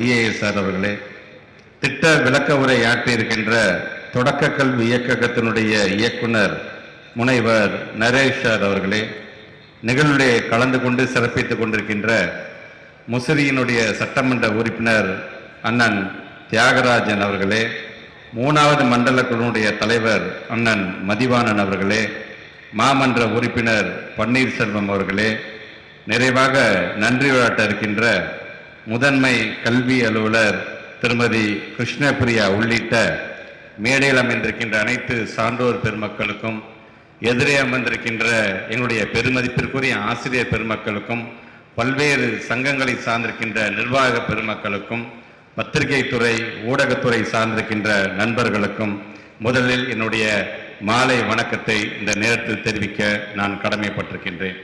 IAS sir அவர்களே திட்ட விளக்க உரை ஆற்றியிருக்கின்ற தொடக்க கல்வி இயக்ககத்தினுடைய இயக்குனர் முனைவர் நரேஷ் சார் அவர்களே நிகழ்வுடைய கலந்து கொண்டு சிறப்பித்துக் கொண்டிருக்கின்ற முசிறியினுடைய சட்டமன்ற உறுப்பினர் அண்ணன் தியாகராஜன் அவர்களே மூணாவது மண்டல குழுவுடைய தலைவர் அண்ணன் மதிவாணன் அவர்களே மாமன்ற உறுப்பினர் பன்னீர்செல்வம் அவர்களே நிறைவாக நன்றி விளையாட்ட இருக்கின்ற முதன்மை கல்வி அலுவலர் திருமதி கிருஷ்ணபிரியா உள்ளிட்ட மேடையில் அமைந்திருக்கின்ற அனைத்து சான்றோர் பெருமக்களுக்கும் எதிரே அமர்ந்திருக்கின்ற எங்களுடைய பெருமதிப்பிற்குரிய ஆசிரியர் பெருமக்களுக்கும் பல்வேறு சங்கங்களை சார்ந்திருக்கின்ற நிர்வாக பெருமக்களுக்கும் பத்திரிகை துறை ஊடகத்துறை சார்ந்திருக்கின்ற நண்பர்களுக்கும் முதலில் என்னுடைய மாலை வணக்கத்தை இந்த நேரத்தில் தெரிவிக்க நான் கடமைப்பட்டிருக்கின்றேன்.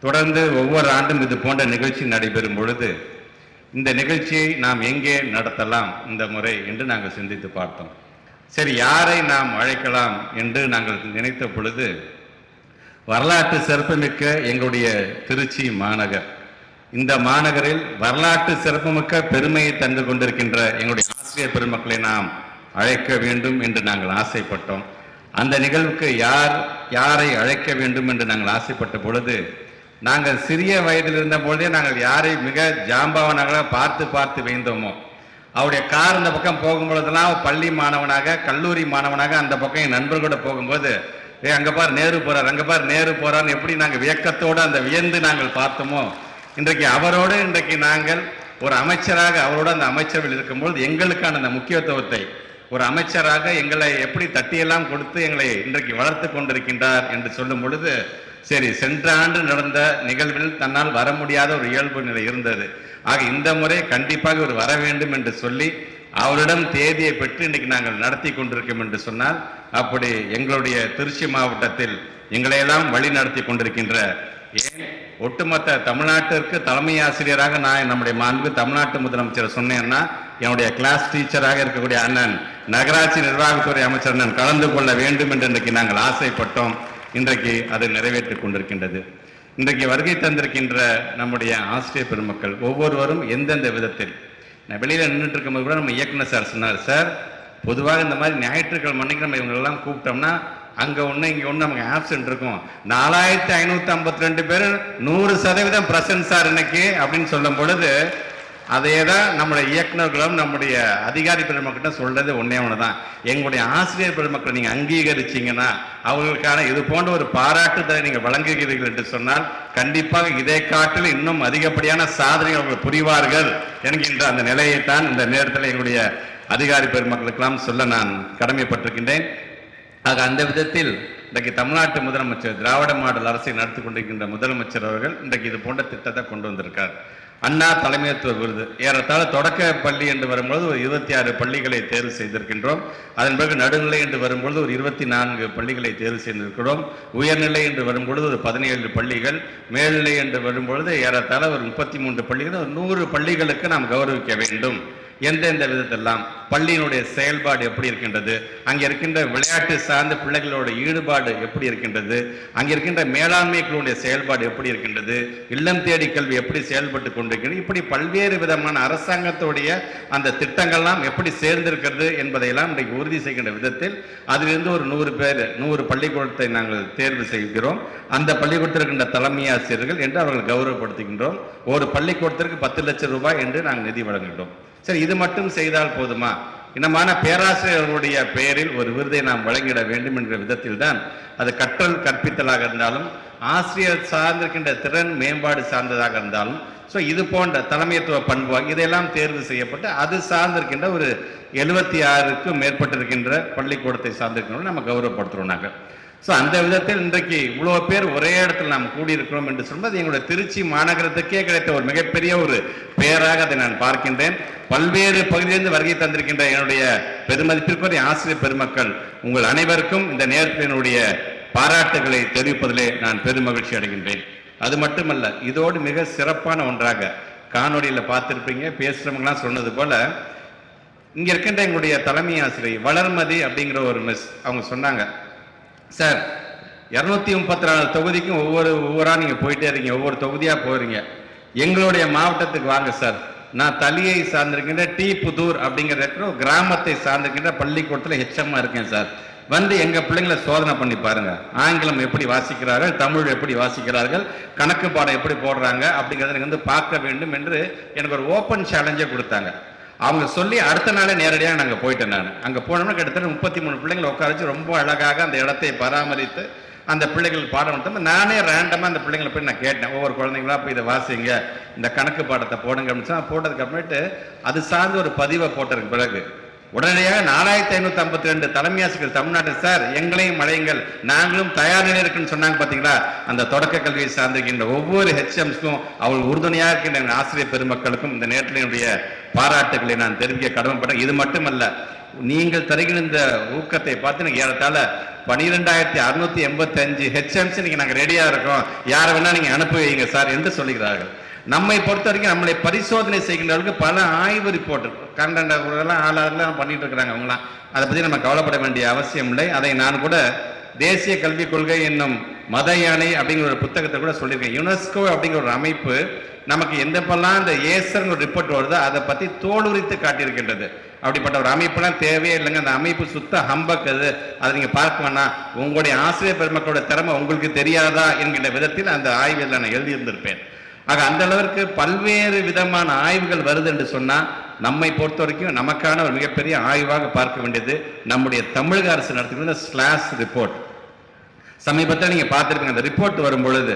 தொடர்ந்து ஒவ்வொரு ஆண்டும் இது போன்ற நிகழ்ச்சி நடைபெறும் பொழுது இந்த நிகழ்ச்சியை நாம் எங்கே நடத்தலாம் இந்த முறை என்று நாங்கள் சிந்தித்து பார்த்தோம். சரி யாரை நாம் அழைக்கலாம் என்று நாங்கள் நினைத்த பொழுது வரலாற்று சிறப்புமிக்க எங்களுடைய திருச்சி மாநகர். இந்த மாநகரில் வரலாற்று சிறப்புமிக்க பெருமையை தந்து கொண்டிருக்கின்ற எங்களுடைய ஆசிரியர் பெருமக்களை நாம் அழைக்க வேண்டும் என்று நாங்கள் ஆசைப்பட்டோம். அந்த நிகழ்வுக்கு யார் யாரை அழைக்க வேண்டும் என்று நாங்கள் ஆசைப்பட்ட பொழுது நாங்கள் சிறிய வயதில் இருந்த பொழுதே நாங்கள் யாரை மிக ஜாம்பவனாக பார்த்து பார்த்து வைந்தோமோ. அவருடைய கார் இந்த பக்கம் போகும்பொழுதெல்லாம் பள்ளி மாணவனாக கல்லூரி மாணவனாக அந்த பக்கம் என் நண்பர்களோட போகும்போது ஏ அங்கே பார் நேரு போகிறார் அங்கே பார் நேரு போகிறான்னு எப்படி நாங்கள் வியக்கத்தோடு அந்த வியந்து நாங்கள் பார்த்தோமோ. இன்றைக்கு அவரோடு இன்றைக்கு நாங்கள் ஒரு அமைச்சராக அவரோட அந்த அமைச்சரவில் இருக்கும்போது எங்களுக்கான அந்த முக்கியத்துவத்தை ஒரு அமைச்சராக எங்களை எப்படி தட்டியெல்லாம் கொடுத்து எங்களை இன்றைக்கு வளர்த்து கொண்டிருக்கின்றார் என்று சொல்லும் பொழுது சரி சென்ற ஆண்டு நடந்த நிகழ்வில் தன்னால் வர முடியாத ஒரு இயல்பு நிலை இருந்தது. ஆக இந்த முறை கண்டிப்பாக இவர் வர வேண்டும் என்று சொல்லி அவரிடம் தேதியை பெற்று இன்னைக்கு நாங்கள் நடத்தி கொண்டிருக்கோம் என்று சொன்னால் அப்படி எங்களுடைய திருச்சி மாவட்டத்தில் எங்களையெல்லாம் வழி நடத்தி கொண்டிருக்கின்ற ஏன் ஒட்டுமொத்த தமிழ்நாட்டிற்கு தலைமை ஆசிரியராக நான் நம்முடைய மாண்பு தமிழ்நாட்டு முதலமைச்சர் சொன்னேன்னா என்னுடைய கிளாஸ் டீச்சராக இருக்கக்கூடிய அண்ணன் நகராட்சி நிர்வாகத்துறை அமைச்சர் அண்ணன் கலந்து கொள்ள வேண்டும் என்று இன்றைக்கு நாங்கள் ஆசைப்பட்டோம். இன்றைக்கு அது நிறைவேற்றிக் கொண்டிருக்கின்றது. இன்றைக்கு வருகை தந்திருக்கின்ற நம்முடைய ஆசிரியர் பெருமக்கள் ஒவ்வொருவரும் எந்தெந்த விதத்தில்? நான் வெளியில் நின்றுட்டு இருக்கும்போது கூட நம்ம இயக்குனர் சார் சொன்னார் சார் பொதுவாக இந்த மாதிரி ஞாயிற்றுக்கிழமை அன்னைக்கு நம்ம இவங்களெல்லாம் கூப்பிட்டோம்னா அங்கே ஒன்று இங்கே ஒன்று நமக்கு ஆப்சென்ட் இருக்கும். நாலாயிரத்தி ஐநூற்றி ஐம்பத்தி ரெண்டு பேர் நூறு சதவீதம் பிரசன்ட் சார் இன்னைக்கு அப்படின்னு சொல்லும் பொழுது அதே தான் நம்முடைய இயக்குநர்களும் நம்முடைய அதிகாரி பெருமக்கிட்ட சொல்றது ஒன்னே ஒன்றுதான் எங்களுடைய ஆசிரியர் பெருமக்களை நீங்க அங்கீகரிச்சீங்கன்னா அவர்களுக்கான இது போன்ற ஒரு பாராட்டுதலை நீங்க வழங்குகிறீர்கள் என்று சொன்னால் கண்டிப்பாக இதை காட்டில் இன்னும் அதிகப்படியான சாதனை அவர்கள் புரிவார்கள் என்கின்ற அந்த நிலையைத்தான் இந்த நேரத்தில் எங்களுடைய அதிகாரி பெருமக்களுக்கெல்லாம் சொல்ல நான் கடமைப்பட்டிருக்கின்றேன். ஆக அந்த விதத்தில் இன்றைக்கு தமிழ்நாட்டு முதலமைச்சர் திராவிட மாடல் அரசை நடத்தி கொண்டிருக்கின்ற முதலமைச்சர் அவர்கள் இன்றைக்கு இது போன்ற திட்டத்தை கொண்டு வந்திருக்கார். அண்ணா தலைமைத்துவ விருது. ஏறத்தாழ தொடக்க பள்ளி என்று வரும்பொழுது ஒரு இருபத்தி ஆறு பள்ளிகளை தேர்வு செய்திருக்கின்றோம். அதன் பிறகு நடுநிலை என்று வரும்பொழுது ஒரு இருபத்தி நான்கு பள்ளிகளை தேர்வு செய்திருக்கிறோம். உயர்நிலை என்று வரும்பொழுது ஒரு பதினேழு பள்ளிகள். மேல்நிலை என்று வரும்பொழுது ஏறத்தாழ ஒரு முப்பத்தி மூன்று பள்ளிகள். ஒரு நூறு பள்ளிகளுக்கு நாம் கௌரவிக்க வேண்டும். எந்தெந்த விதத்தெல்லாம் பள்ளியினுடைய செயல்பாடு எப்படி இருக்கின்றது அங்கே இருக்கின்ற விளையாட்டு சார்ந்த பிள்ளைகளோட ஈடுபாடு எப்படி இருக்கின்றது அங்கே இருக்கின்ற மேலாண்மை குழுவுடைய செயல்பாடு எப்படி இருக்கின்றது இல்லம் தேடி கல்வி எப்படி செயல்பட்டு கொண்டிருக்கிறது இப்படி பல்வேறு விதமான அரசாங்கத்துடைய அந்த திட்டங்கள்லாம் எப்படி சேர்ந்திருக்கிறது என்பதையெல்லாம் இன்றைக்கு உறுதி செய்கின்ற விதத்தில் அதிலிருந்து ஒரு நூறு பேர் நூறு பள்ளிக்கூடத்தை நாங்கள் தேர்வு செய்கிறோம். அந்த பள்ளிக்கூடத்திற்கின்ற தலைமை ஆசிரியர்கள் என்று அவர்கள் கௌரவப்படுத்துகின்றோம். ஒரு பள்ளிக்கூடத்திற்கு பத்து லட்சம் ரூபாய் என்று நாங்கள் நிதி வழங்குகின்றோம். சரி இது மட்டும் செய்தால் போதுமா? இனமான பேராசிரியர்களுடைய பெயரில் ஒரு விருதை நாம் வழங்கிட வேண்டும் என்ற விதத்தில் தான் அது கற்றல் கற்பித்தலாக இருந்தாலும் ஆசிரியர் சார்ந்திருக்கின்ற திறன் மேம்பாடு சார்ந்ததாக இருந்தாலும் ஸோ இது போன்ற தலைமைத்துவ பண்பு இதெல்லாம் தேர்வு செய்யப்பட்டு அது சார்ந்திருக்கின்ற ஒரு எழுபத்தி ஆறுக்கும் மேற்பட்டிருக்கின்ற பள்ளிக்கூடத்தை சார்ந்திருக்கிறோம் நம்ம கௌரவப்படுத்துகிறோம் நாங்கள். ஸோ அந்த விதத்தில் இன்றைக்கு இவ்வளோ பேர் ஒரே இடத்தில் நாம் கூடியிருக்கிறோம் என்று சொல்வது எங்களுடைய திருச்சி மாநகரத்துக்கே கிடைத்த ஒரு மிகப்பெரிய ஒரு பெயராக அதை நான் பார்க்கின்றேன். பல்வேறு பகுதியிலிருந்து வருகை தந்திருக்கின்ற என்னுடைய பெருமதிப்பிற்குரிய ஆசிரியர் பெருமக்கள் உங்கள் அனைவருக்கும் இந்த நேரத்தினுடைய பாராட்டுகளை தெரிவிப்பதிலே நான் பெருமகிழ்ச்சி அடைகின்றேன். அது மட்டுமல்ல இதோடு மிக சிறப்பான ஒன்றாக காணொலியில் பார்த்துருப்பீங்க. பேசுகிறவங்களாம் சொன்னது போல் இங்கே இருக்கின்ற எங்களுடைய தலைமை ஆசிரியர் வளர்மதி அப்படிங்கிற ஒரு மிஸ் அவங்க சொன்னாங்க. சார் இரநூத்தி முப்பத்தி நாலு தொகுதிக்கும் ஒவ்வொரு ஒவ்வொருவரா நீங்கள் போயிட்டே இருக்கீங்க ஒவ்வொரு தொகுதியாக போகிறீங்க எங்களுடைய மாவட்டத்துக்கு வாங்க சார். நான் தலியை சார்ந்திருக்கின்ற டி புதூர் அப்படிங்கிற கிராமத்தை சார்ந்திருக்கின்ற பள்ளிக்கூடத்தில் ஹெச்எம்மா இருக்கேன் சார். வந்து எங்க பிள்ளைங்களை சோதனை பண்ணி பாருங்க. ஆங்கிலம் எப்படி வாசிக்கிறார்கள் தமிழ் எப்படி வாசிக்கிறார்கள் கணக்கு பாடம் எப்படி போடுறாங்க அப்படிங்கறத எனக்கு வந்து பார்க்க வேண்டும் என்று எனக்கு ஒரு ஓப்பன் சேலஞ்சே கொடுத்தாங்க. அவங்க சொல்லி அடுத்த நாளே நேரடியாக நாங்கள் போயிட்டேன் நான். அங்கே போனோம்னா கிட்டத்தட்ட முப்பத்தி மூணு பிள்ளைங்களை உட்காரச்சு ரொம்ப அழகாக அந்த இடத்தை பராமரித்து அந்த பிள்ளைகள் பாடம் எடுத்தோம். நானே ரேண்டமாக அந்த பிள்ளைங்களை போய் நான் கேட்டேன். ஒவ்வொரு குழந்தைங்களா போய் இதை வாசிங்க இந்த கணக்கு பாடத்தை போடுங்க அப்படின்னு சொன்னால் போட்டதுக்கு அப்புறமேட்டு அது சார்ந்து ஒரு பதிவை போட்டதுக்கு பிறகு உடனடியாக நாலாயிரத்தி ஐநூத்தி ஐம்பத்தி ரெண்டு தலைமை ஆசிரியர் தமிழ்நாட்டில் சார் எங்களையும் மழையுங்கள் நாங்களும் தயார் நிலை இருக்குன்னு சொன்னாங்க பாத்தீங்களா? அந்த தொடக்க கல்வியை சார்ந்திருக்கின்ற ஒவ்வொரு ஹெச்எம்ஸ்க்கும் அவள் உறுதுணையாக இருக்கின்ற ஆசிரியர் பெருமக்களுக்கும் இந்த நேரத்தில் என்னுடைய பாராட்டுகளை நான் தெரிவிக்க கடமைப்பட்டேன். இது மட்டுமல்ல நீங்கள் தருகிற இந்த ஊக்கத்தை பார்த்து எனக்கு ஏறத்தாழ பனிரெண்டாயிரத்தி அறுநூத்தி எண்பத்தி அஞ்சு ஹெச்எம்ஸ் இன்னைக்கு நாங்கள் ரெடியா இருக்கோம். யாரை வேணா நீங்க அனுப்பி வைங்க சார் என்று சொல்லுகிறார்கள். நம்மை பொறுத்த வரைக்கும் நம்மளை பரிசோதனை செய்கின்றவர்களுக்கு பல ஆய்வு ரிப்போர்ட் கண்டென்ட் ஆளாளர்லாம் பண்ணிட்டு இருக்கிறாங்க அவங்களாம் அதை பத்தி நம்ம கவலைப்பட வேண்டிய அவசியம் இல்லை. அதை நான் கூட தேசிய கல்விக் கொள்கை என்னும் மத யானை அப்படிங்கிற ஒரு புத்தகத்தை கூட சொல்லியிருக்கேன். யுனெஸ்கோ அப்படிங்கிற ஒரு அமைப்பு நமக்கு எந்தப்பெல்லாம் இந்த ஏசர்னு ஒரு ரிப்போர்ட் வருதோ அதை பத்தி தோலுரித்து காட்டியிருக்கின்றது. அப்படிப்பட்ட ஒரு அமைப்புலாம் தேவையே இல்லைங்க. அந்த அமைப்பு சுத்த ஹம்பக் அது. அதை நீங்க பார்க்க வேணாம். உங்களுடைய ஆசிரியர் பெருமக்களோட திறமை உங்களுக்கு தெரியாதா என்கின்ற விதத்தில் அந்த ஆய்வில் நான் எழுதியிருந்திருப்பேன். ஆக அந்த அளவிற்கு பல்வேறு விதமான ஆய்வுகள் வருது என்று சொன்னா நம்மை பொறுத்த வரைக்கும் நமக்கான ஒரு மிகப்பெரிய ஆய்வாக பார்க்க வேண்டியது நம்முடைய தமிழக அரசு நடத்துகிற ஸ்லாஸ் ரிப்போர்ட். சமீபத்தில் நீங்க பார்த்துருக்கீங்க அந்த ரிப்போர்ட் வரும் பொழுது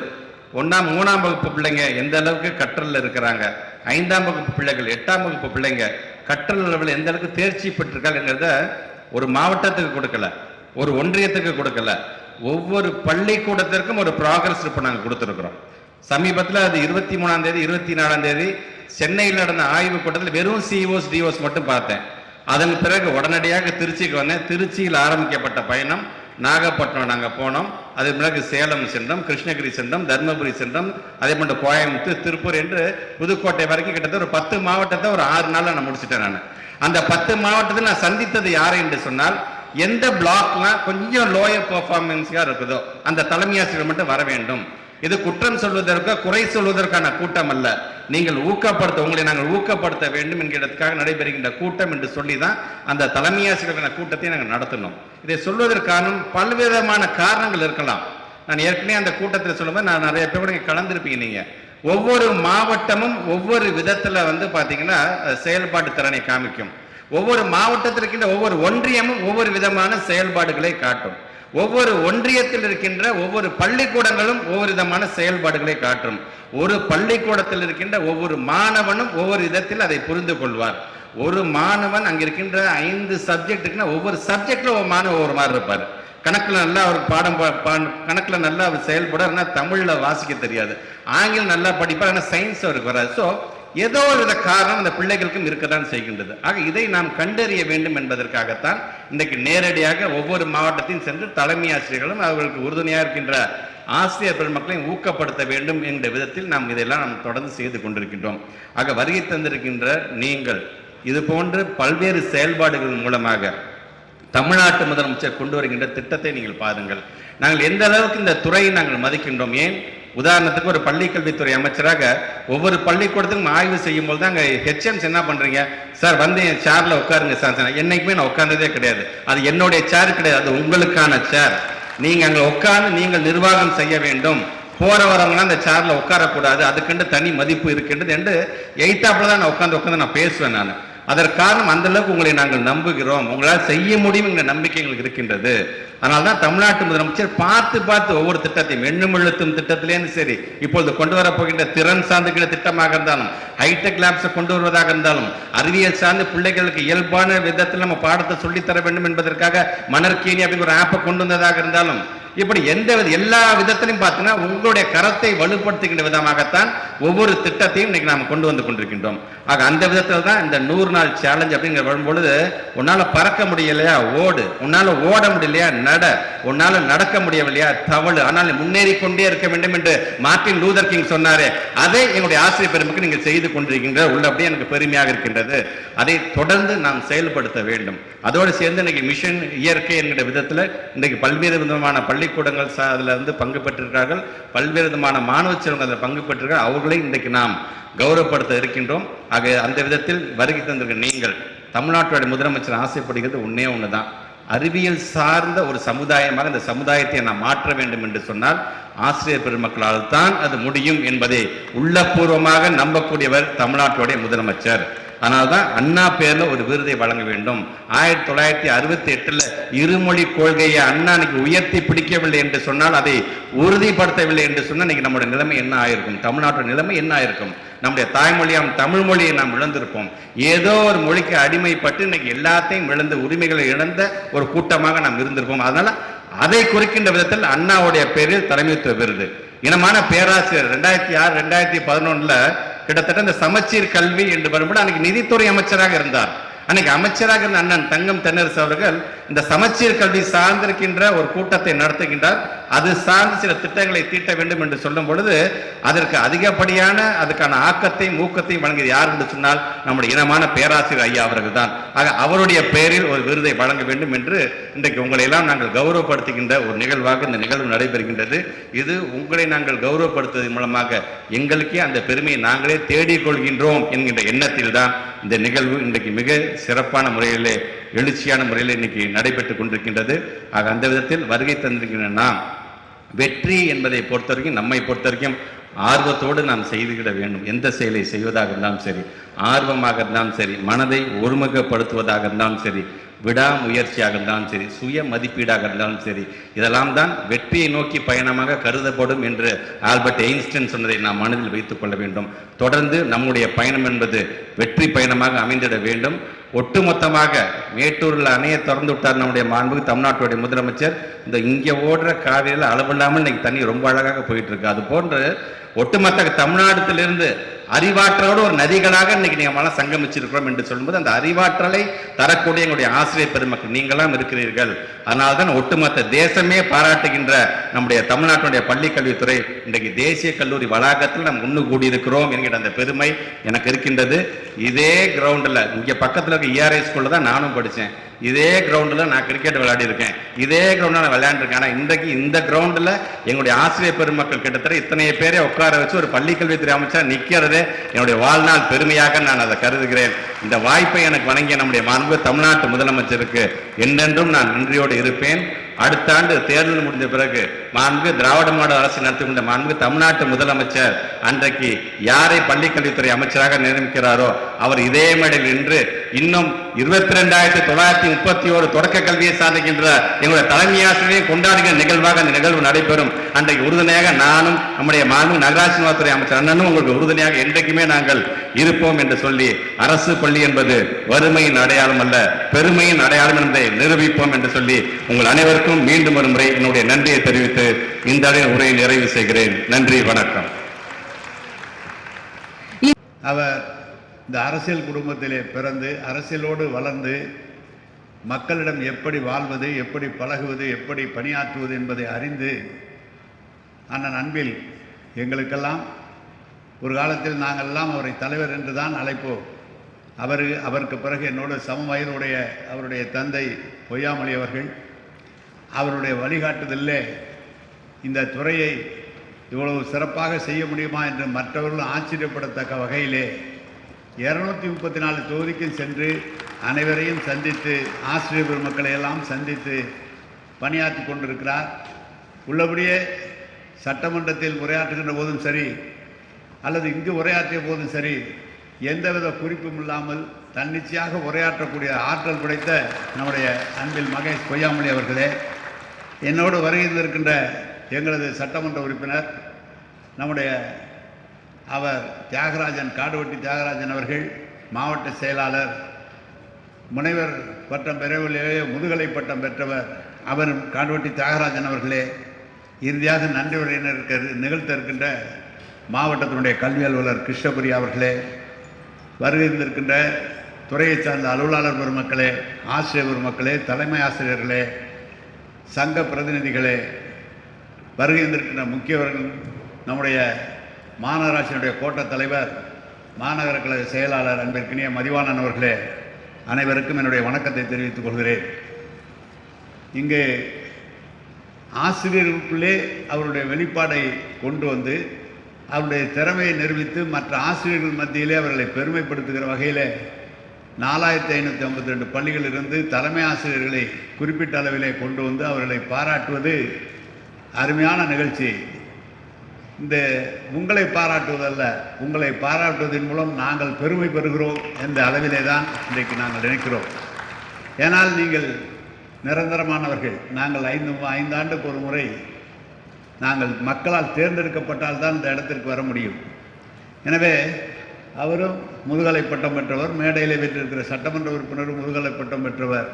மூணாம் வகுப்பு பிள்ளைங்க எந்த அளவுக்கு கற்றலில் இருக்கிறாங்க ஐந்தாம் வகுப்பு பிள்ளைகள் எட்டாம் வகுப்பு பிள்ளைங்க கற்றல் அளவில் எந்த அளவுக்கு தேர்ச்சி பெற்றிருக்காங்கிறத ஒரு மாவட்டத்துக்கு கொடுக்கல ஒரு ஒன்றியத்துக்கு கொடுக்கல ஒவ்வொரு பள்ளிக்கூடத்திற்கும் ஒரு ப்ராக்ரஸ் இப்போ நாங்கள் கொடுத்துருக்குறோம். சமீபத்தில் அது இருபத்தி மூணாம் தேதி இருபத்தி நாலாம் தேதி சென்னையில் நடந்த ஆய்வு கூட்டத்தில் வெறும் சிஓஸ் டிஓஸ் மட்டும் பார்த்தேன். அதன் பிறகு உடனடியாக திருச்சிக்கு வந்தேன். திருச்சியில் ஆரம்பிக்கப்பட்ட பயணம் நாகப்பட்டினம் நாங்கள் போனோம். அதன் பிறகு சேலம் சென்றோம் கிருஷ்ணகிரி சென்றோம் தர்மபுரி சென்றோம். அதே போன்ற கோயம்புத்தூர் திருப்பூர் என்று புதுக்கோட்டை வரைக்கும் கிட்டத்தட்ட ஒரு பத்து மாவட்டத்தை ஒரு ஆறு நாளில் நான் முடிச்சிட்டேன் நான். அந்த பத்து மாவட்டத்தில் நான் சந்தித்தது யாரை என்று சொன்னால் எந்த பிளாக்லாம் கொஞ்சம் லோயர் பர்ஃபார்மன்ஸாக இருக்குதோ அந்த தலைமை ஆசிரியர் மட்டும் வர வேண்டும். இது குற்றம் சொல்வதற்கு குறை சொல்வதற்கான கூட்டம் அல்ல நீங்கள் ஊக்கப்படுத்த உங்களை நாங்கள் ஊக்கப்படுத்த வேண்டும் என்கிறதுக்காக நடைபெறுகின்ற கூட்டம் என்று சொல்லி தான் அந்த தலைமையாசிரியர்களான கூட்டத்தை நாங்கள் நடத்தணும் இதை சொல்வதற்கான பல்விதமான காரணங்கள் இருக்கலாம். நான் ஏற்கனவே அந்த கூட்டத்தில் சொல்லும்போது நான் நிறைய பேர் நீங்க கலந்துருப்பீங்க நீங்க. ஒவ்வொரு மாவட்டமும் ஒவ்வொரு விதத்துல வந்து பாத்தீங்கன்னா செயல்பாட்டு திறனை காமிக்கும். ஒவ்வொரு மாவட்டத்தில் இருக்கின்ற ஒவ்வொரு ஒன்றியமும் ஒவ்வொரு விதமான செயல்பாடுகளை காட்டும். ஒவ்வொரு ஒன்றியத்தில் இருக்கின்ற ஒவ்வொரு பள்ளிக்கூடங்களும் ஒவ்வொரு விதமான செயல்பாடுகளை காட்டும். ஒரு பள்ளிக்கூடத்தில் இருக்கின்ற ஒவ்வொரு மாணவனும் ஒவ்வொரு விதத்தில் அதை புரிந்து கொள்வார். ஒரு மாணவன் அங்க இருக்கின்ற ஐந்து சப்ஜெக்ட்டுக்குன்னா ஒவ்வொரு சப்ஜெக்ட்ல ஒரு மாணவன் ஒவ்வொரு மாதிரி இருப்பார். கணக்கில் நல்லா அவர் பாடம் பா- நல்லா அவர் செயல்பட ஆனால் தமிழில் வாசிக்க தெரியாது. ஆங்கிலம் நல்லா படிப்பார் ஆனால் சயின்ஸ் அவருக்கு வராது. ஸோ ஏதோ ஒரு வித காரணம் அந்த பிள்ளைகளுக்கும் இருக்கத்தான் செய்கின்றது. ஆக இதை நாம் கண்டறிய வேண்டும் என்பதற்காகத்தான் இன்றைக்கு நேரடியாக ஒவ்வொரு மாவட்டத்தையும் சென்று தலைமை ஆசிரியர்களும் அவர்களுக்கு உறுதுணையாக இருக்கின்ற ஆசிரியர் பெருமக்களையும் ஊக்கப்படுத்த வேண்டும் என்ற விதத்தில் நாம் இதெல்லாம் நாம் தொடர்ந்து செய்து கொண்டிருக்கின்றோம். ஆக வருகை தந்திருக்கின்ற நீங்கள் இது போன்று பல்வேறு செயல்பாடுகள் மூலமாக தமிழ்நாட்டு முதலமைச்சர் கொண்டு வருகின்ற திட்டத்தை நீங்கள் பாருங்கள். நாங்கள் எந்த அளவுக்கு இந்த துறையை நாங்கள் மதிக்கின்றோம் ஏன்? உதாரணத்துக்கு ஒரு பள்ளி கல்வித்துறை அமைச்சராக ஒவ்வொரு பள்ளிக்கூடத்துக்கும் ஆய்வு செய்யும் போது அங்கே ஹெச்எம்ஸ் என்ன பண்ணுறீங்க சார் வந்து என் சேரில் உட்காருங்க சார் என்னைக்குமே நான் உட்கார்ந்ததே கிடையாது. அது என்னுடைய சேர் கிடையாது அது உங்களுக்கான சேர் நீங்கள் அங்கே உட்கார்ந்து நீங்கள் நிர்வாகம் செய்ய வேண்டும். போற வரவங்களாம் அந்த சேர்ல உட்காரக்கூடாது. அதுக்குண்டு தனி மதிப்பு இருக்கின்றது என்று எய்த்தாப்புல தான் நான் உட்காந்து உட்காந்து நான் பேசுவேன் நான். அதற்காரணம் அந்த அளவுக்கு உங்களை நாங்கள் நம்புகிறோம். உங்களால் செய்ய முடியும் என்ற நம்பிக்கை எங்களுக்கு இருக்கின்றது. அதனால தான் தமிழ்நாட்டு முதலமைச்சர் பார்த்து பார்த்து ஒவ்வொரு திட்டத்தையும் எண்ணும் எழுத்தும் திட்டத்திலேயும் சரி இப்பொழுது கொண்டு வரப்போகின்ற திறன் சார்ந்த திட்டமாக இருந்தாலும் ஹைடெக் லேப்ஸை கொண்டு வருவதாக இருந்தாலும் அறிவியல் சார்ந்து பிள்ளைகளுக்கு இயல்பான விதத்தில் நம்ம பாடத்தை சொல்லித்தர வேண்டும் என்பதற்காக மணற்கேணி அப்படிங்கிற ஒரு ஆப்பை கொண்டு வந்ததாக இருந்தாலும் இப்படி எந்த வித எல்லா விதத்திலையும் பார்த்தீங்கன்னா உங்களுடைய கரத்தை வலுப்படுத்துகின்ற விதமாகத்தான் ஒவ்வொரு திட்டத்தையும் இன்னைக்கு நாம் கொண்டு வந்து கொண்டிருக்கின்றோம். ஆக அந்த விதத்தில் தான் இந்த நூறு நாள் சேலஞ்ச் அப்படிங்கிற வரும்பொழுது உன்னால பறக்க முடியலையா? ஓடு. உன்னால ஓட முடியலையா? நட. உன்னால நடக்க முடியவில்லையா? தவழு ஆனால் முன்னேறி கொண்டே இருக்க வேண்டும் என்று மார்ட்டின் லூதர் கிங் சொன்னாரே. அதை எங்களுடைய ஆசிரியர் பெருமைக்கு நீங்கள் செய்து கொண்டிருக்கின்ற உள்ள அப்படியே எனக்கு பெருமையாக இருக்கின்றது. அதை தொடர்ந்து நாம் செயல்படுத்த வேண்டும். அதோடு சேர்ந்து இன்னைக்கு மிஷன் இயற்கை என்கிற விதத்தில் இன்னைக்கு பல்வேறு விதமான பள்ளி பள்ளிக்கூடங்கள் அதில் வந்து பங்கு பெற்றிருக்கிறார்கள். பல்வேறு விதமான மாணவ செல்வங்கள் அதில் பங்கு பெற்றிருக்கிறார்கள். அவர்களை இன்றைக்கு நாம் கௌரவப்படுத்த இருக்கின்றோம். ஆக அந்த விதத்தில் வருகை தந்திருக்க நீங்கள் தமிழ்நாட்டுடைய முதலமைச்சர் ஆசைப்படுகிறது ஒன்றே ஒன்று தான் அறிவியல் சார்ந்த ஒரு சமுதாயமாக இந்த சமுதாயத்தை நாம் மாற்ற வேண்டும் என்று சொன்னால் ஆசிரியர் பெருமக்களால் தான் அது முடியும் என்பதை உள்ளபூர்வமாக நம்பக்கூடியவர் தமிழ்நாட்டுடைய முதலமைச்சர். அதனால்தான் அண்ணா பேரில் ஒரு விருதை வழங்க வேண்டும். ஆயிரத்தி தொள்ளாயிரத்தி அறுபத்தி எட்டுல இருமொழி கொள்கையை அண்ணா இன்னைக்கு உயர்த்தி பிடிக்கவில்லை என்று சொன்னால் அதை உறுதிப்படுத்தவில்லை என்று சொன்னால் இன்னைக்கு நம்முடைய நிலைமை என்ன ஆயிருக்கும்? தமிழ்நாட்டு நிலைமை என்ன ஆயிருக்கும்? நம்முடைய தாய்மொழியாம் தமிழ் மொழியை நாம் இழந்திருப்போம். ஏதோ ஒரு மொழிக்கு அடிமைப்பட்டு இன்னைக்கு எல்லாத்தையும் இழந்த உரிமைகளை இழந்த ஒரு கூட்டமாக நாம் இருந்திருப்போம். அதனால அதை குறிக்கின்ற விதத்தில் அண்ணாவுடைய பேரில் தலைமைத்துவ விருது. இனமான பேராசிரியர் ரெண்டாயிரத்தி ஆறு ரெண்டாயிரத்தி பதினொன்னுல கிட்டத்தட்ட இந்த சமச்சீர் கல்வி என்று வரும்போது அன்னைக்கு நிதித்துறை அமைச்சராக இருந்தார். அன்னைக்கு அமைச்சராக இருந்த அண்ணன் தங்கம் தென்னரசு அவர்கள் இந்த சமச்சீர் கல்வி சார்ந்திருக்கின்ற ஒரு கூட்டத்தை நடத்துகின்றார். அது சார்ந்து சில திட்டங்களை தீட்ட வேண்டும் என்று சொல்லும் பொழுது அதற்கு அதிகப்படியான அதுக்கான ஆக்கத்தையும் ஊக்கத்தையும் வழங்கியது யார் என்று சொன்னால் நம்முடைய இனமான பேராசிரியர் ஐயா அவர்கள் தான் ஆக அவருடைய பெயரில் ஒரு விருதை வழங்க வேண்டும் என்று இன்றைக்கு உங்களை எல்லாம் நாங்கள் கௌரவப்படுத்துகின்ற ஒரு நிகழ்வாக இந்த நிகழ்வு நடைபெறுகின்றது. இது உங்களை நாங்கள் கௌரவப்படுத்துவதன் மூலமாக எங்களுக்கே அந்த பெருமையை நாங்களே தேடிக் கொள்கின்றோம் என்கின்ற எண்ணத்தில் தான் இந்த நிகழ்வு இன்றைக்கு மிக சிறப்பான முறையிலே எழுச்சியான முறையில் இன்னைக்கு நடைபெற்றுக் கொண்டிருக்கின்றது. ஆக அந்த விதத்தில் வருகை தந்திருக்கின்ற நாம் வெற்றி என்பதை பொறுத்த வரைக்கும் நம்மை பொறுத்த வரைக்கும் ஆர்வத்தோடு நாம் செய்துவிட வேண்டும். எந்த செயலை செய்வதாக இருந்தாலும் சரி ஆர்வமாக இருந்தாலும் சரி மனதை ஒருமுகப்படுத்துவதாக இருந்தாலும் சரி விடாமுயற்சியாக இருந்தாலும் சரி சுய மதிப்பீடாக இருந்தாலும் சரி இதெல்லாம் தான் வெற்றியை நோக்கி பயணமாக கருதப்படும் என்று ஆல்பர்ட் எயின்ஸ்டன் சொன்னதை நாம் மனதில் வைத்துக் கொள்ள வேண்டும். தொடர்ந்து நம்முடைய பயணம் என்பது வெற்றி பயணமாக அமைந்திட வேண்டும். ஒட்டுமொத்தமாக மேட்டூரில் அணையை திறந்து விட்டார் நம்முடைய மாண்புக்கு தமிழ்நாட்டுடைய முதலமைச்சர். இந்த இங்கே ஓடுற காவிரியில் அளவில்லாமல் இன்னைக்கு தண்ணி ரொம்ப அழகாக போயிட்டு இருக்கு. அது போன்று ஒட்டுமொத்த தமிழ்நாட்டிலிருந்து அறிவாற்றலோடு ஒரு நதிகளாக இன்னைக்கு நீங்க மன சங்கமிச்சிருக்கிறோம் என்று சொல்லும்போது அந்த அறிவாற்றலை தரக்கூடிய எங்களுடைய ஆசிரியர் பெருமக்கள் நீங்களாம் இருக்கிறீர்கள். அதனால்தான் ஒட்டுமொத்த தேசமே பாராட்டுகின்ற நம்முடைய தமிழ்நாட்டுடைய பள்ளி கல்வித்துறை இன்றைக்கு தேசிய கல்லூரி வளாகத்தில் நாம் ஒன்று கூடியிருக்கிறோம் என்கிற அந்த பெருமை எனக்கு இருக்கின்றது. இதே கிரவுண்டில் இங்கே பக்கத்தில் இருக்க இஆர்ஐ ஸ்கூலில் தான் நானும் படித்தேன் இதே கிரவுண்டில் நான் கிரிக்கெட் விளையாடி இருக்கேன் இதே கிரவுண்டில் நான் விளையாண்டுருக்கேன். ஆனால் இன்றைக்கு இந்த கிரவுண்டில் எங்களுடைய ஆசிரியர் பெருமக்கள் கிட்டத்தட்ட இத்தனை பேரை உட்கார வச்சு ஒரு பள்ளிக்கல்வித்துறை அமைச்சர் நிற்கிறதே என்னுடைய வாழ்நாள் பெருமையாக நான் அதை கருதுகிறேன். இந்த வாய்ப்பை எனக்கு வழங்கிய நம்முடைய மாண்பு தமிழ்நாட்டு முதலமைச்சருக்கு. என்றென்றும் நான் நன்றியோடு இருப்பேன். அடுத்த ஆண்டு தேர்தல் முடிந்த பிறகு மாண்பு திராவிட மாடல் அரசு நடத்தி கொண்ட மாண்பு தமிழ்நாட்டு முதலமைச்சர் அன்றைக்கு யாரை பள்ளிக்கல்வித்துறை அமைச்சராக நியமிக்கிறாரோ அவர் இதே மேடையில் நின்று இன்னும் இருபத்தி ரெண்டாயிரத்தி தொள்ளாயிரத்தி முப்பத்தி ஒரு தொடக்க கல்வியை சாதிக்கின்ற எங்களுடைய தலைமை ஆசிரியரை கொண்டாடுகிற நிகழ்வாக அந்த நிகழ்வு நடைபெறும். அன்றைக்கு உறுதுணையாக நானும் நம்முடைய மாண்பு நகராட்சி நலத்துறை அமைச்சர் அண்ணனும் உங்களுக்கு உறுதுணையாக என்றைக்குமே நாங்கள் இருப்போம் என்று சொல்லி அரசு பள்ளி என்பது வறுமையின் அடையாளம் அல்ல பெருமையின் அடையாளம் என்பதை நிரூபிப்போம் என்று சொல்லி உங்கள் அனைவருக்கும் மீண்டும் ஒரு முறை என்னுடைய நன்றியை தெரிவித்து இந்த அளவில் உரையை நிறைவு செய்கிறேன். நன்றி வணக்கம். அவர் இந்த அரசியல் குடும்பத்திலே பிறந்து அரசியலோடு வளர்ந்து மக்களிடம் எப்படி வாழ்வது எப்படி பழகுவது எப்படி பணியாற்றுவது என்பதை அறிந்து அண்ணன் அன்பில் எங்களுக்கெல்லாம் ஒரு காலத்தில் நாங்கள்லாம் அவரை தலைவர் என்று தான் அழைப்போம். அவர் அவருக்கு பிறகு என்னோடு சம வயதுடைய அவருடைய தந்தை பொய்யாமொழி அவர்கள் அவருடைய வழிகாட்டுதலிலே இந்த துறையை இவ்வளவு சிறப்பாக செய்ய முடியுமா என்று மற்றவர்கள் ஆச்சரியப்படத்தக்க வகையிலே இரநூத்தி முப்பத்தி நாலு தொகுதிக்கும் சென்று அனைவரையும் சந்தித்து ஆசிரியர் பெருமக்களை எல்லாம் சந்தித்து பணியாற்றி கொண்டிருக்கிறார். உள்ளபடியே சட்டமன்றத்தில் உரையாற்றுகின்ற போதும் சரி அல்லது இங்கு உரையாற்றிய போதும் சரி எந்தவித குறிப்பும் இல்லாமல் தன்னிச்சையாக உரையாற்றக்கூடிய ஆற்றல் படைத்த நம்முடைய அன்பில் மகேஷ் பொய்யாமொழி அவர்களே என்னோடு வருகின்றிருக்கின்ற எங்களது சட்டமன்ற உறுப்பினர் நம்முடைய அவர் தியாகராஜன் காடுவெட்டி தியாகராஜன் அவர்கள் மாவட்ட செயலாளர் முனைவர் பட்டம் பெறவில்லையே முதுகலை பட்டம் பெற்றவர் அவர் காடுவெட்டி தியாகராஜன் அவர்களே இறுதியாக நன்றி உரையினருக்கு நிகழ்த்த இருக்கின்ற மாவட்டத்தினுடைய கல்வி அலுவலர் கிருஷ்ணபுரி அவர்களே வருகின்றிருக்கின்ற துறையை சார்ந்த அலுவலாளர் பெருமக்களே ஆசிரியர் பெருமக்களே தலைமை ஆசிரியர்களே சங்க பிரதிநிதிகளே வருகின்றிருக்கின்ற முக்கியவர்கள் நம்முடைய மாநகராட்சியினுடைய கோட்ட தலைவர் மாநகர கழக செயலாளர் அன்பிற்கினிய மதிவானன் அவர்களே அனைவருக்கும் என்னுடைய வணக்கத்தை தெரிவித்துக் கொள்கிறேன். இங்கே ஆசிரியர்களுக்குள்ளே அவருடைய வெளிப்பாடை கொண்டு வந்து அவருடைய திறமையை நிரூபித்து மற்ற ஆசிரியர்கள் மத்தியிலே அவர்களை பெருமைப்படுத்துகிற வகையில் நாலாயிரத்தி ஐநூற்றி ஐம்பத்தி ரெண்டு பள்ளிகளிலிருந்து தலைமை ஆசிரியர்களை குறிப்பிட்ட அளவிலே கொண்டு வந்து அவர்களை பாராட்டுவது அருமையான நிகழ்ச்சி. இந்த உங்களை பாராட்டுவதல்ல உங்களை பாராட்டுவதன் மூலம் நாங்கள் பெருமை பெறுகிறோம் என்ற அளவிலே தான் இன்றைக்கு நாங்கள் நினைக்கிறோம். ஏனால் நீங்கள் நிரந்தரமானவர்கள். நாங்கள் ஐந்து ஐந்தாண்டுக்கு ஒரு முறை நாங்கள் மக்களால் தேர்ந்தெடுக்கப்பட்டால் தான் இந்த இடத்திற்கு வர முடியும். எனவே அவரும் முதுகலை பட்டம் பெற்றவர் மேடையில் பெற்றிருக்கிற சட்டமன்ற உறுப்பினரும் முதுகலை பட்டம் பெற்றவர்.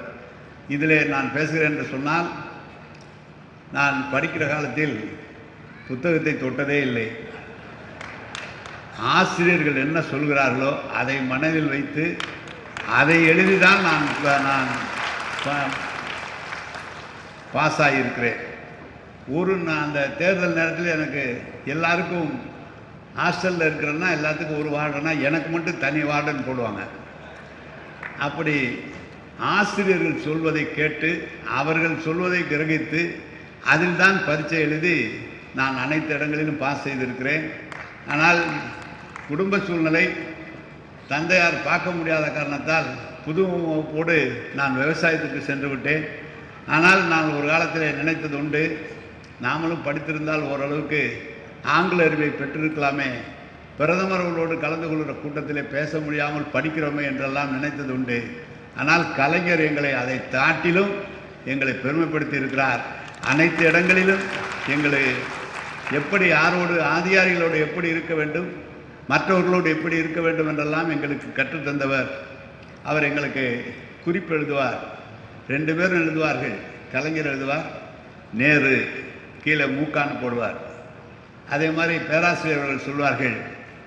இதிலே நான் பேசுகிறேன் என்று சொன்னால் நான் படிக்கிற காலத்தில் புத்தகத்தை தொட்டதே இல்லை. ஆசிரியர்கள் என்ன சொல்கிறார்களோ அதை மனதில் வைத்து அதை எழுதி தான் நான் நான் பாஸ் ஆகியிருக்கிறேன். ஒரு நான் அந்த தேர்தல் நேரத்தில் எனக்கு எல்லாருக்கும் ஹாஸ்டலில் இருக்கிறேன்னா எல்லாத்துக்கும் ஒரு வார்டுனா எனக்கு மட்டும் தனி வார்டுன்னு போடுவாங்க. அப்படி ஆசிரியர்கள் சொல்வதை கேட்டு அவர்கள் சொல்வதை கிரகித்து அதில் தான் பரீட்சை எழுதி நான் அனைத்து இடங்களிலும் பாஸ் செய்திருக்கிறேன். ஆனால் குடும்ப சூழ்நிலை தந்தையார் பார்க்க முடியாத காரணத்தால் புது வகுப்போடு நான் விவசாயத்துக்கு சென்று விட்டேன். ஆனால் நான் ஒரு காலத்தில் நினைத்தது உண்டு. நாமளும் படித்திருந்தால் ஓரளவுக்கு ஆங்கில அறிவை பெற்றிருக்கலாமே. பிரதமர்களோடு கலந்து கொள்கிற கூட்டத்திலே பேச முடியாமல் படிக்கிறோமே என்றெல்லாம் நினைத்தது உண்டு. ஆனால் கலைஞர் எங்களை அதை தாட்டிலும் எங்களை பெருமைப்படுத்தி இருக்கிறார். அனைத்து இடங்களிலும் எங்களை எப்படி யாரோடு ஆதியாரிகளோடு எப்படி இருக்க வேண்டும் மற்றவர்களோடு எப்படி இருக்க வேண்டும் என்றெல்லாம் எங்களுக்கு கற்றுத்தந்தவர் அவர் எங்களுக்கு குறிப்பு எழுதுவார். ரெண்டு பேரும் எழுதுவார்கள். கலைஞர் எழுதுவார். நேரு. கீழே மூக்கான்னு போடுவார். அதே மாதிரி பேராசிரியர்கள் சொல்வார்கள்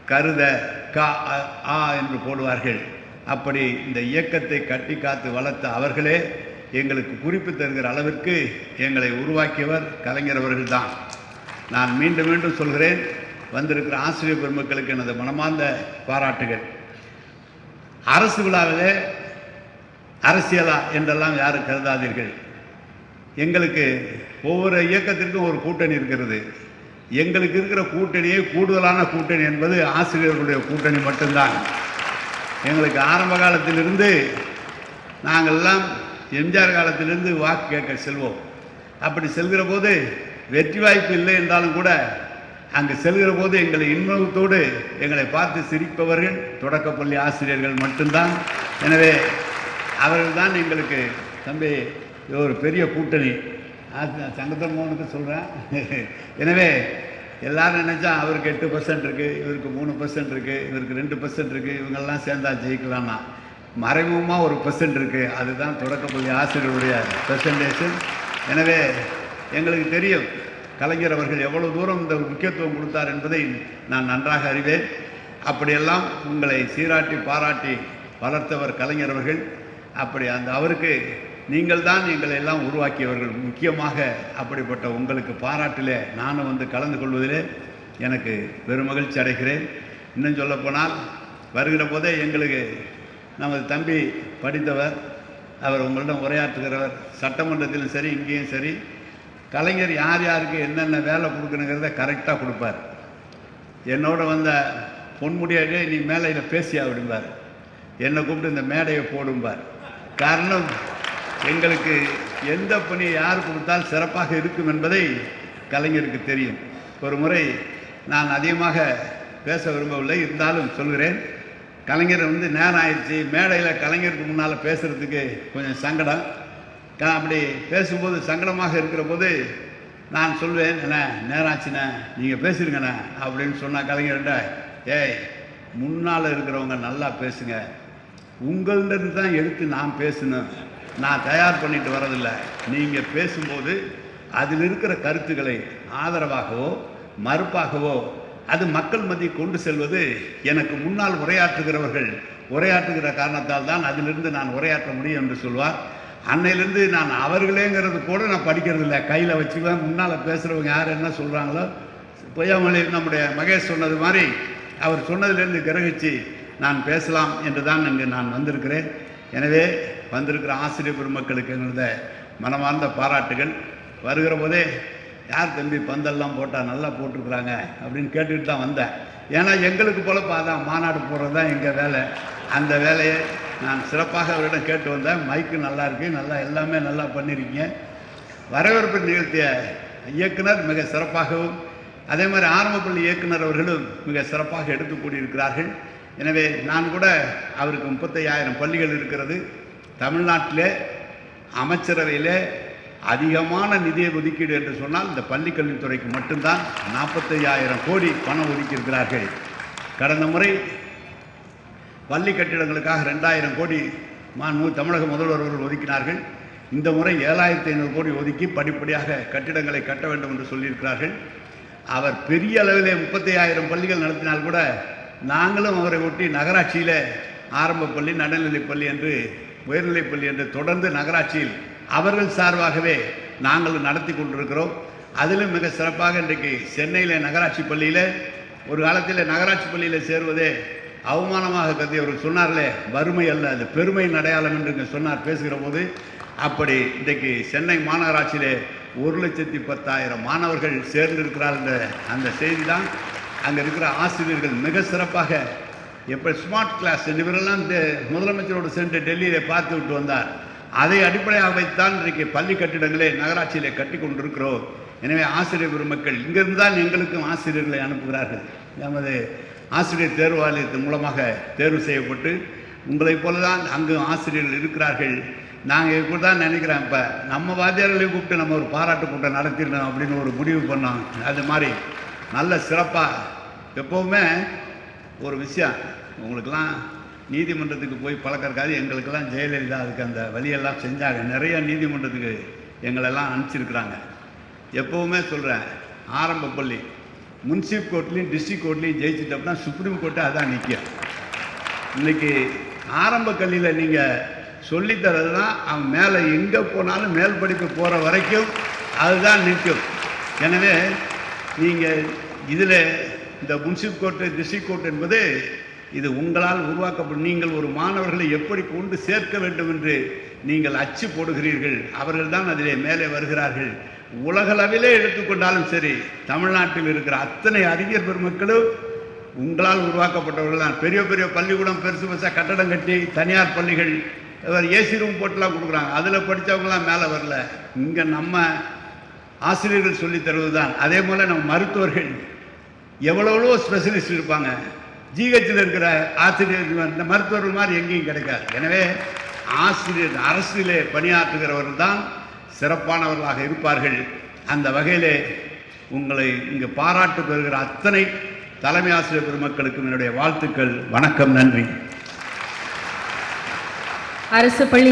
கருத கா அ- ஆ என்று போடுவார்கள். அப்படி இந்த இயக்கத்தை கட்டி காத்து வளர்த்த அவர்களே எங்களுக்கு குறிப்பு தருகிற அளவிற்கு எங்களை உருவாக்கியவர் கலைஞர் அவர்கள்தான். நான் மீண்டும் மீண்டும் சொல்கிறேன் வந்திருக்கிற ஆசிரியர் பெருமக்களுக்கு எனது மனமார்ந்த பாராட்டுகள். அரசு விழாவிலே அரசியலா என்றெல்லாம் யாரும் கருதாதீர்கள். எங்களுக்கு ஒவ்வொரு இயக்கத்திற்கும் ஒரு கூட்டணி இருக்கிறது. எங்களுக்கு இருக்கிற கூட்டணியே கூடுதலான கூட்டணி என்பது ஆசிரியர்களுடைய கூட்டணி மட்டும்தான். எங்களுக்கு ஆரம்ப காலத்திலிருந்து நாங்கள்லாம் எம்ஜிஆர் காலத்திலிருந்து வாக்கு கேட்க செல்வோம். அப்படி செல்கிற போது வெற்றி வாய்ப்பு இல்லை என்றாலும் கூட அங்கு செல்கிற போது எங்களை இன்பத்தோடு எங்களை பார்த்து சிரிப்பவர்கள் தொடக்கப்பள்ளி ஆசிரியர்கள் மட்டும்தான். எனவே அவர்கள் தான் எங்களுக்கு தம்பி இது ஒரு பெரிய கூட்டணி. சங்கத்தன் மோகனுக்கு சொல்கிறேன் எனவே எல்லாரும் நினச்சா அவருக்கு எட்டு பர்சன்ட் இருக்குது இவருக்கு மூணு பர்சன்ட் இருக்குது இவருக்கு ரெண்டு பர்சன்ட் இருக்குது இவங்கெல்லாம் சேர்ந்தா ஜெயிக்கலாம்னா மறைமுகமாக ஒரு பர்சன்ட் இருக்குது அதுதான் தொடக்கப்பள்ளி ஆசிரியருடைய பெர்சன்டேஷன் எனவே எங்களுக்கு தெரியும் கலைஞர் அவர்கள் எவ்வளவு தூரம் இந்த முக்கியத்துவம் கொடுத்தார் என்பதை நான் நன்றாக அறிவேன். அப்படியெல்லாம் உங்களை சீராட்டி பாராட்டி வளர்த்தவர் கலைஞர் அவர்கள். அப்படி அந்த அவருக்கு நீங்கள் தான் எங்களை எல்லாம் உருவாக்கியவர்கள். முக்கியமாக அப்படிப்பட்ட உங்களுக்கு பாராட்டிலே நானும் வந்து கலந்து கொள்வதிலே எனக்கு பெரும் மகிழ்ச்சி அடைகிறேன். இன்னும் சொல்லப்போனால் வருகிற போதே எங்களுக்கு நமது தம்பி படித்தவர் அவர் உங்களிடம் உரையாற்றுகிறவர் சட்டமன்றத்திலும் சரி இங்கேயும் சரி கலைஞர் யார் யாருக்கு என்னென்ன வேலை கொடுக்கணுங்கிறத கரெக்டாக கொடுப்பார். என்னோட வந்த பொன்முடியாக நீ மேலையில் பேசி அப்படிம்பார். என்னை கூப்பிட்டு இந்த மேடையை போடும்பார். காரணம் எங்களுக்கு எந்த பணியை யார் கொடுத்தால் சிறப்பாக இருக்கும் என்பதை கலைஞருக்கு தெரியும். ஒரு முறை நான் அதிகமாக பேச விரும்பவில்லை இருந்தாலும் சொல்கிறேன். கலைஞர் வந்து நேரம் ஆயிடுச்சு மேடையில் கலைஞருக்கு முன்னால் பேசுகிறதுக்கு கொஞ்சம் சங்கடம். அப்படி பேசும்போது சங்கடமாக இருக்கிற போது நான் சொல்வேன் என்ன நேரம் ஆச்சுண்ணே நீங்கள் பேசிருங்கண்ணே அப்படின்னு சொன்னால் கலைஞர்கிட்ட ஏய் முன்னால் இருக்கிறவங்க நல்லா பேசுங்க. உங்கள்கிட்ட தான் எடுத்து நான் பேசணும். நான் தயார் பண்ணிட்டு வரதில்லை நீங்கள் பேசும்போது அதில் இருக்கிற கருத்துக்களை ஆதரவாகவோ மறுப்பாகவோ அது மக்கள் மத்தியில் கொண்டு செல்வது எனக்கு முன்னால் உரையாற்றுகிறவர்கள் உரையாற்றுகிற காரணத்தால் தான் அதிலிருந்து நான் உரையாற்ற முடியும் என்று சொல்வார். அன்னையிலேருந்து நான் அவர்களேங்கிறது கூட நான் படிக்கிறது இல்லை கையில் வச்சுக்குவேன் முன்னால் பேசுகிறவங்க யார் என்ன சொல்கிறாங்களோ பொய்யாமலை நம்முடைய மகேஷ் சொன்னது மாதிரி அவர் சொன்னதிலிருந்து கிரகிச்சு நான் பேசலாம் என்று தான் இங்கு நான் வந்திருக்கிறேன். எனவே வந்திருக்கிற ஆசிரியர் பெருமக்களுக்கு எங்களது மனமார்ந்த பாராட்டுகள். வருகிற போதே யார் தம்பி பந்தல்லாம் போட்டால் நல்லா போட்டிருக்கிறாங்க? அப்படின்னு கேட்டுட்டு தான் வந்தேன். ஏன்னா எங்களுக்கு போல பார்த்தா மாநாடு போடுறது தான் எங்கள் வேலை. அந்த வேலையை நான் சிறப்பாக அவரிடம் கேட்டு வந்தேன். மைக்கு நல்லா இருக்கு. நல்லா எல்லாமே நல்லா பண்ணியிருக்கீங்க வரவேற்பு நிகழ்த்திய இயக்குனர் மிக சிறப்பாகவும் அதே மாதிரி ஆரம்பப்பள்ளி இயக்குனர் அவர்களும் மிக சிறப்பாக எடுத்து கூடியிருக்கிறார்கள். எனவே நான் கூட அவருக்கு முப்பத்தையாயிரம் பள்ளிகள் இருக்கிறது. தமிழ்நாட்டிலே அமைச்சரவையிலே அதிகமான நிதியை ஒதுக்கீடு என்று சொன்னால் இந்த பள்ளிக்கல்வித்துறைக்கு மட்டும்தான் நாற்பத்தையாயிரம் கோடி பணம் ஒதுக்கியிருக்கிறார்கள். கடந்த முறை பள்ளி கட்டிடங்களுக்காக ரெண்டாயிரம் கோடி மாண்பு தமிழக முதல்வர் அவர்கள் ஒதுக்கினார்கள். இந்த முறை ஏழாயிரத்தி ஐநூறு கோடி ஒதுக்கி படிப்படியாக கட்டிடங்களை கட்ட வேண்டும் என்று சொல்லியிருக்கிறார்கள். அவர் பெரிய அளவிலே முப்பத்தி ஆயிரம் பள்ளிகள் நடத்தினால் கூட நாங்களும் அவரை ஒட்டி நகராட்சியில் ஆரம்ப பள்ளி நடுநிலைப் பள்ளி என்று உயர்நிலைப்பள்ளி என்று தொடர்ந்து நகராட்சியில் அவர்கள் சார்பாகவே நாங்கள் நடத்தி கொண்டிருக்கிறோம். அதிலும் மிக சிறப்பாக இன்றைக்கு சென்னையில் நகராட்சி பள்ளியில் ஒரு காலத்தில் நகராட்சி பள்ளியில் சேருவதே அவமானமாக கருதி அவர்கள் சொன்னார்களே வறுமை அல்ல அது பெருமையின் அடையாளம் என்று சொன்னார் பேசுகிற போது. அப்படி இன்றைக்கு சென்னை மாநகராட்சியிலே ஒரு லட்சத்தி பத்தாயிரம் மாணவர்கள் சேர்ந்திருக்கிறார் என்ற அந்த செய்தி தான் அங்கே இருக்கிற ஆசிரியர்கள் மிக சிறப்பாக எப்போ ஸ்மார்ட் கிளாஸ் இவரெல்லாம் முதலமைச்சரோடு சென்று டெல்லியிலே பார்த்து விட்டு வந்தார். அதை அடிப்படையாக வைத்தான் இன்றைக்கு பள்ளி கட்டிடங்களே நகராட்சியிலே கட்டி கொண்டிருக்கிறோம். எனவே ஆசிரியர் பெருமக்கள் இங்கிருந்து தான் எங்களுக்கும் ஆசிரியர்களை அனுப்புகிறார்கள். நமது ஆசிரியர் தேர்வாலயத்தின் மூலமாக தேர்வு செய்யப்பட்டு உங்களைப் போல தான் அங்கு ஆசிரியர்கள் இருக்கிறார்கள். நாங்கள் இப்படி தான் நினைக்கிறோம். இப்போ நம்ம வாத்தியார்களையும் கூப்பிட்டு நம்ம ஒரு பாராட்டு கூட்டம் நடத்திடணும் அப்படின்னு ஒரு முடிவு பண்ணோம். அது மாதிரி நல்ல சிறப்பாக எப்போவுமே ஒரு விஷயம். உங்களுக்கெல்லாம் நீதிமன்றத்துக்கு போய் பழக்கிறக்காது எங்களுக்கெல்லாம் ஜெயலலிதா அதுக்கு அந்த வழியெல்லாம் செஞ்சாங்க. நிறைய நீதிமன்றத்துக்கு எங்களெல்லாம் அனுப்பிச்சிருக்கிறாங்க. எப்போவுமே சொல்கிறேன் ஆரம்ப பள்ளி முன்சிப் கோர்ட்லேயும் டிஸ்ட்ரிக்ட் கோர்ட்லேயும் ஜெயிச்சிட்டோம்னா சுப்ரீம் கோர்ட்டு அதான் நிற்கும் இன்னைக்கு ஆரம்ப கல்வியில் நீங்கள் சொல்லித்தரது தான் அவன் மேலே எங்கே போனாலும் மேல் படிப்பு போகிற வரைக்கும் அதுதான் நிற்கும். எனவே நீங்கள் இதில் இந்த முன்சிப் கோர்ட்டு டிஸ்ட்ரிக் கோர்ட் என்பது இது உங்களால் உருவாக்கப்படும். நீங்கள் ஒரு மாணவர்களை எப்படி கொண்டு சேர்க்க வேண்டும் என்று நீங்கள் அச்சு போடுகிறீர்கள். அவர்கள் தான் அதிலே மேலே வருகிறார்கள். உலகளவிலே எடுத்துக்கொண்டாலும் சரி தமிழ்நாட்டில் இருக்கிற அத்தனை அறிஞர் பெருமக்களும் உங்களால் உருவாக்கப்பட்டவர்கள் தான். பெரிய பெரிய பள்ளிக்கூடம் பெருசு பெருசாக கட்டடம் கட்டி தனியார் பள்ளிகள் ஏசி ரூம் போட்டுலாம் கொடுக்குறாங்க. அதில் படித்தவங்களாம் மேலே வரல. இங்கே நம்ம ஆசிரியர்கள் சொல்லித் தருவது தான் அதே போல் நம்ம மருத்துவர்கள் எவ்வளவோ ஸ்பெஷலிஸ்ட் இருப்பாங்க. ஜிஹெச்சில் இருக்கிற ஆசிரியர் இந்த மருத்துவர்கள் மாதிரி எங்கேயும் கிடைக்காது. எனவே ஆசிரியர் அரசிலே பணியாற்றுகிறவர்கள் தான் சிறப்பானவர்களாக இருப்பார்கள். அந்த வகையிலே உங்களை இங்கு பாராட்டு பெறுகிற அத்தனை தலைமை ஆசிரியர் பெருமக்களுக்கும் என்னுடைய வாழ்த்துக்கள். வணக்கம் நன்றி. அரசு பள்ளி